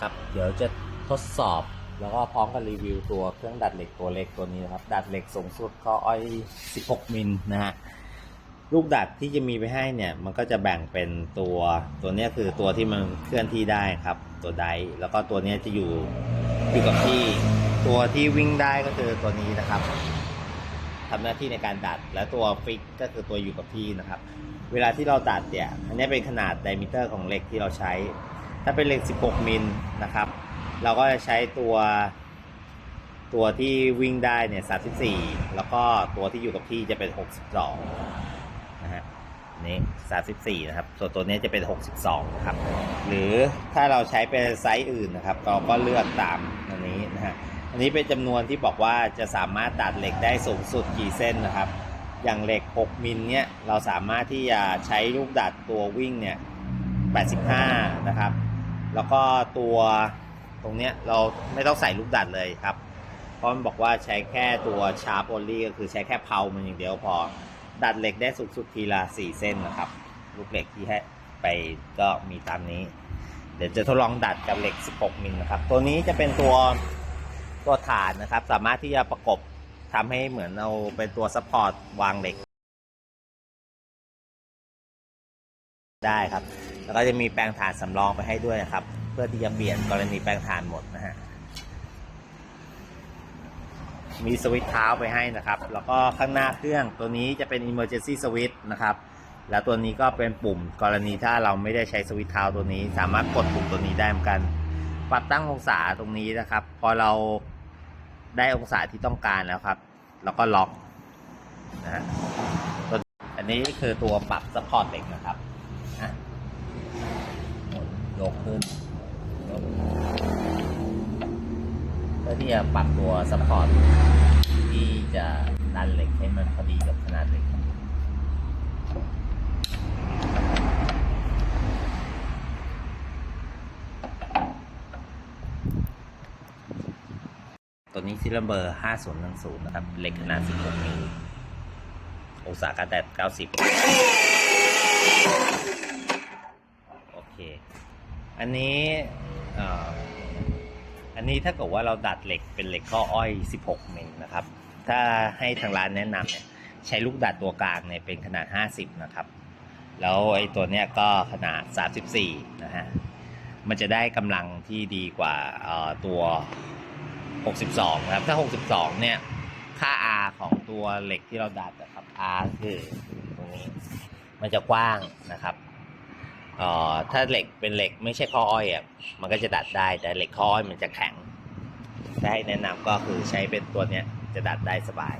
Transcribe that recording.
ครับ เดี๋ยวจะทดสอบ แล้วก็พร้อมกับรีวิวตัวเครื่องดัดเหล็กตัวเล็กตัวนี้นะครับ ดัดเหล็กสูงสุดก็อ้อย 16 มิลนะฮะลูกดัดที่จะมีไปให้เนี่ย มันก็จะแบ่งเป็นตัวตัวนี้คือตัวที่มันเคลื่อนที่ได้ครับ ตัวไดร์แล้วก็ตัวนี้จะอยู่อยู่กับที่ตัวที่วิ่งได้ก็คือตัวนี้นะครับทำหน้าที่ในการดัด และตัวฟิกก็คือตัวอยู่กับที่นะครับ เวลาที่เราดัดเนี่ยอันนี้เป็นขนาดไดมิเตอร์ของเหล็กที่เราใช้ ถ้าเป็นเหล็ก 16 มิลนะครับ เราก็จะใช้ตัวตัวที่วิ่งได้เนี่ย 34 แล้วก็ตัวที่อยู่กับที่จะเป็น 62 นะฮะ นี่ 34 นะครับ ส่วนตัวนี้จะเป็น 62นะครับ หรือถ้าเราใช้เป็นไซส์อื่นนะครับ เราก็เลือกตามอันนี้นะฮะ อันนี้เป็นจำนวนที่บอกว่าจะสามารถตัดเหล็กได้สูงสุดกี่เส้นนะครับ อย่างเหล็ก 6 มิลเนี่ย เราสามารถที่จะใช้ลูกดัดตัววิ่งเนี่ย 85 นะครับ แล้วก็ตัวตรงเนี้ยเราไม่ต้องใส่ลูกดัดเลยครับ เพราะมันบอกว่าใช้แค่ตัวชาร์ปโอลี่ก็คือใช้แค่เพามันอย่างเดียวพอ ดัดเหล็กได้สูงสุดทีละ4เส้นนะครับ ลูกเหล็กที่ให้ไปก็มีตามนี้ เดี๋ยวจะทดลองดัดกับเหล็ก 16 มิลนะครับ ตัวนี้จะเป็นตัวตัวฐานนะครับ สามารถที่จะประกบทำให้เหมือนเอาเป็นตัวซัพพอร์ตวางเหล็กได้ครับ แล้วก็จะมีแปลงฐานสำรองไปให้ด้วยนะครับ เพื่อที่จะเปลี่ยนกรณีแปลงฐานหมดนะฮะมีสวิตช์เท้าไปให้นะครับ แล้วก็ข้างหน้าเครื่องตัวนี้จะเป็น emergency switch นะครับ แล้วตัวนี้ก็เป็นปุ่มกรณีถ้าเราไม่ได้ใช้สวิตช์เท้าตัวนี้ สามารถกดปุ่มตัวนี้ได้เหมือนกัน ปรับตั้งองศาตรงนี้นะครับ พอเราได้องศาที่ต้องการแล้วครับ แล้วก็ล็อกนะฮะตัวอันนี้คือตัวปรับสปอร์ตเหล็กนะครับ ยกขึ้นยกเพื่อที่จะปรับตัวสปอร์ตที่จะดันเหล็กให้มันพอดีกับขนาดเหล็กตัวนี้ซิลเบอร์5010นะครับ เหล็กขนาด 16มิลองศาการแดด90 โอเค อันนี้อันนี้ถ้าเกิดว่าเราดัดเหล็กเป็นเหล็กข้ออ้อย 16 มิลนะครับ ถ้าให้ทางร้านแนะนำเนี่ยใช้ลูกดัดตัวกลางเนี่ยเป็นขนาด 50 นะครับ แล้วไอ้ตัวเนี้ยก็ขนาด 34 นะฮะ มันจะได้กำลังที่ดีกว่าตัว 62 นะครับ ถ้า 62 เนี่ยค่า R ของตัวเหล็กที่เราดัดนะครับ R คือตรงนี้ มันจะกว้างนะครับ เอ่อถ้าเหล็กเป็นเหล็กไม่ใช่ข้ออ้อยอะมันก็จะดัดได้แต่เหล็กข้ออ้อยมันจะแข็งได้แนะนำก็คือใช้เป็นตัวเนี้ยจะดัดได้สบาย